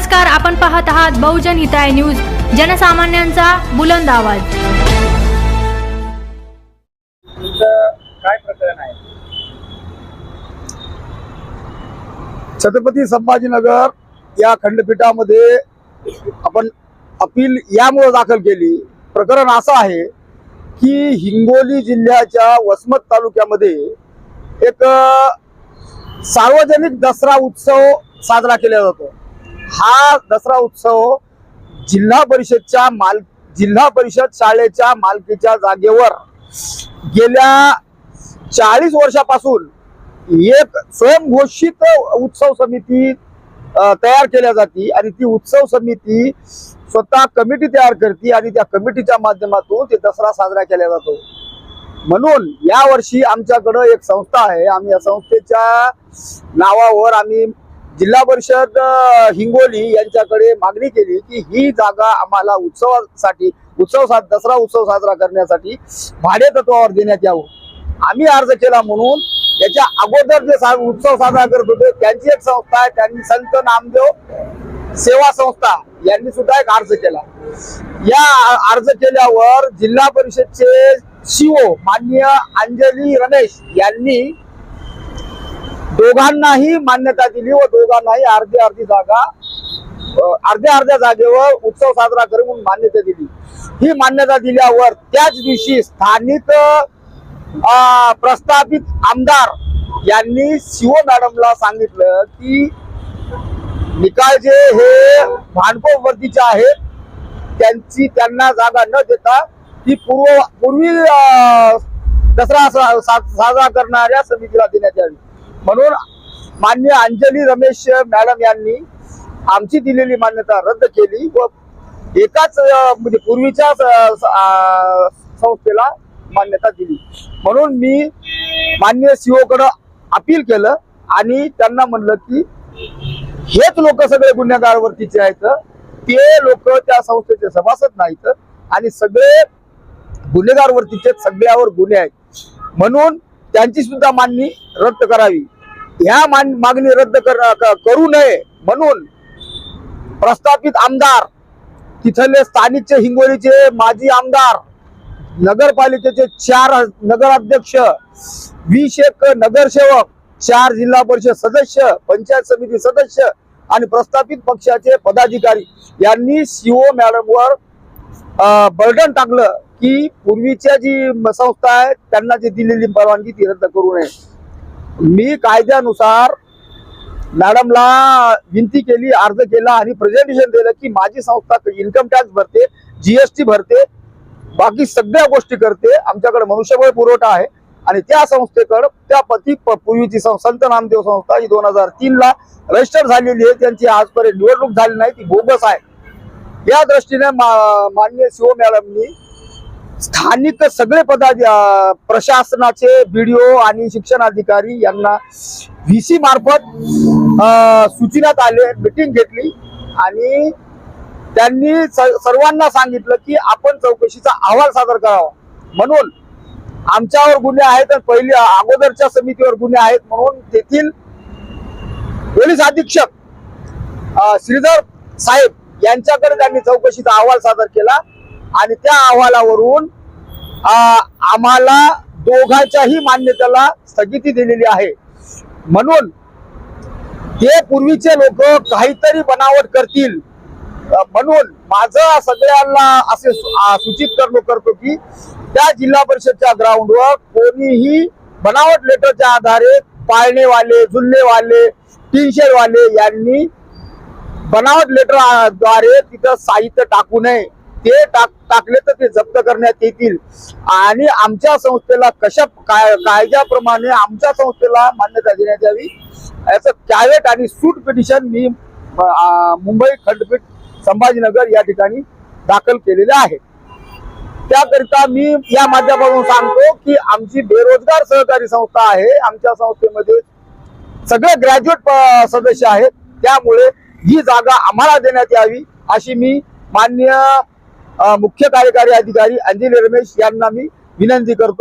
नमस्कार आपण पाहत आहात बहुजन हिताय न्यूज जनसामान्यांचा बुलंद आवाज. काय प्रकरण आहे? छत्रपती संभाजीनगर या खंडपीठामध्ये आपण अपील यामुळे दाखल केली. प्रकरण असं आहे की हिंगोली जिल्ह्याच्या वसमत तालुक्यामध्ये एक सार्वजनिक दसरा उत्सव साजरा केला जातो. हा दसरा उत्सव जिल्हा परिषदच्या माल जिल्हा परिषद शाळेच्या मालकीच्या जागेवर गेल्या चाळीस वर्षापासून एक स्वयंघोषित उत्सव समिती तयार केल्या जाते आणि ती उत्सव समिती स्वतः कमिटी तयार करते आणि त्या कमिटीच्या माध्यमातून ते दसरा साजरा केला जातो. म्हणून या वर्षी आमच्याकडं एक संस्था आहे. आम्ही या संस्थेच्या नावावर आम्ही जिल्हा परिषद हिंगोली यांच्याकडे मागणी केली की ही जागा आम्हाला उत्सवासाठी उत्सव सा दसरा उत्सव साजरा करण्यासाठी भाडे तत्वावर देण्यात यावं. आम्ही अर्ज केला म्हणून त्याच्या अगोदर जे सा- उत्सव साजरा करत होते त्यांची एक संस्था आहे त्यांनी संत नामदेव सेवा संस्था यांनी सुद्धा एक अर्ज केला. या अर्ज केल्यावर जिल्हा परिषदचे सीओ माननीय अंजली रमेश यांनी दोघांनाही मान्यता दिली व दोघांनाही अर्धी अर्धी जागा अर्ध्या अर्ध्या जागेवर उत्सव साजरा करू म्हणून मान्यता दिली. ही मान्यता दिल्यावर त्याच दिवशी स्थानिक प्रस्थापित आमदार यांनी शिव मॅडमला सांगितलं की निकाल जे हे भांडपो वर्दीचे आहेत त्यांची त्यांना जागा न देता ती पूर्व पूर्वी दसरा सा- सा- साजरा करणाऱ्या समितीला देण्यात यावी. म्हणून मान्य अंजली रमेश मॅडम यांनी आमची दिलेली मान्यता रद्द केली व एकाच म्हणजे पूर्वीच्या संस्थेला मान्यता दिली. म्हणून मी मान्य सीओकडं अपील केलं आणि त्यांना म्हणलं की हेच लोक सगळे गुन्हेगार वरतीचे आहेत ते लोक त्या संस्थेचे सभासद नाहीत आणि सगळे गुन्हेगार वरतीचे सगळ्यावर गुन्हे आहेत. म्हणून त्यांची सुद्धा मागणी रद्द करावी. ह्या मान- मागणी रद्द कर- करू नये म्हणून प्रस्थापित आमदार तिथले स्थानिकचे हिंगोलीचे माजी आमदार नगरपालिकेचे चार नगराध्यक्ष वीस एक नगरसेवक चार जिल्हा परिषद सदस्य पंचायत समिती सदस्य आणि प्रस्थापित पक्षाचे पदाधिकारी यांनी सीओ मॅडमवर बर्डन टाकलं. की पूर्वीच्या जी संस्था आहे त्यांना जी दिलेली परवानगी ती रद्द करू नये. मी कायद्यानुसार मॅडमला विनंती केली अर्ज केला आणि प्रेझेंटेशन दिलं की माझी संस्था इन्कम टॅक्स भरते जीएसटी भरते बाकी सगळ्या गोष्टी करते. आमच्याकडे मनुष्यबळ पुरवठा आहे आणि त्या संस्थेकडं त्या पती प- पूर्वीची संत नामदेव संस्था ही दोन हजार तीन ला रजिस्टर झालेली आहे. त्यांची आजपर्यंत निवडणूक झाली नाही ती बोगस आहे. या दृष्टीने मा- माननीय शिव मॅडमनी स्थानिक सगळे पदा प्रशासनाचे बीडीओ आणि शिक्षण अधिकारी यांना व्हीसी मार्फत अं, सूचनात आले मिटिंग घेतली आणि त्यांनी सर्वांना सांगितलं की आपण चौकशीचा अहवाल सादर करावा. म्हणून आमच्यावर गुन्हे आहेत आणि पहिले अगोदरच्या समितीवर गुन्हे आहेत म्हणून तेथील पोलीस अधीक्षक श्रीधर साहेब यांच्याकडे त्यांनी चौकशीचा अहवाल सादर केला. आणि त्या अहवालावरून आम्हाला दोघांच्याही मान्यतेला स्थगिती दिलेली आहे. म्हणून ते पूर्वीचे लोक काहीतरी बनावट करतील. म्हणून माझं सगळ्यांना असे सूचित करणं करतो की त्या जिल्हा परिषदच्या ग्राउंडवर कोणीही बनावट लेटरच्या आधारे पाळणेवाले जुल्लेवाले टीनशेडवाले यांनी बनावट लेटरद्वारे तिथं साहित्य टाकू नये. ते टाक टाकले तर ते जप्त करण्यात येतील. आणि आमच्या संस्थेला कशा काय कायद्याप्रमाणे आमच्या संस्थेला मान्यता देण्यात यावी याचं कॅवेट आणि सूट पिटिशन मी मुंबई खंडपीठ संभाजीनगर या ठिकाणी दाखल केलेले आहे. त्याकरिता मी या माध्यमातून सांगतो की आमची बेरोजगार सहकारी संस्था आहे. आमच्या संस्थेमध्ये सगळे ग्रॅज्युएट सदस्य आहेत. त्यामुळे ही जागा आम्हाला देण्यात यावी अशी मी मान्य मुख्य कार्यकारी अधिकारी अंजली रमेश यांना मी विनंती करतो.